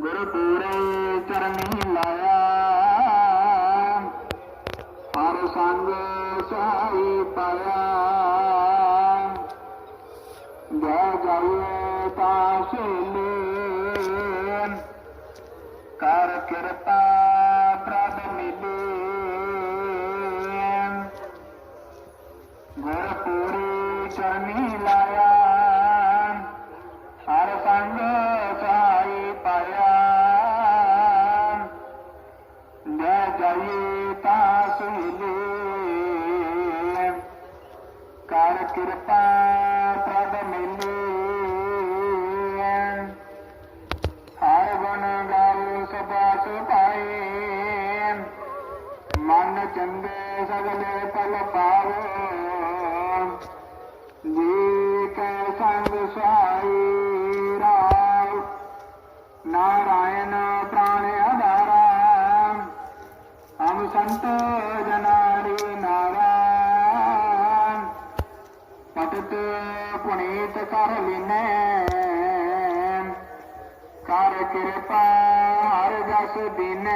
ਗੁਰੂ ਪੂਰੇ ਚਰਨੀ ਲਾਇਆ। ਹਰ ਸੰਗ ਸਹਾਈ ਪਾਇਆ। ਜੈ ਜਾਈਏ ਤਾਂ ਸੇਲੇ। ਕਰ ਕਿਰਪਾ ਪ੍ਰਭ ਮਿਲੇ। ਗੁਰ ਪੂਰੀ ਚਰਨੀ ਲਾਇਆ। ਜਾਈਏ ਤਾਂ ਸੁਹਲੇ ਕਰ ਕਿਰਪਾ ਪ੍ਰਭ ਮਿਲੇ ਹਰ ਗੁਣ ਗਾਉ ਸਦਾ ਸੁਭਾਏ ਮਨ ਚੰਗੇ ਸਗਲੇ ਪਲ ਪਾਵੋ। संतजनारे नारायण पठत पुनीत करलिन कार कृपा हर जस दिन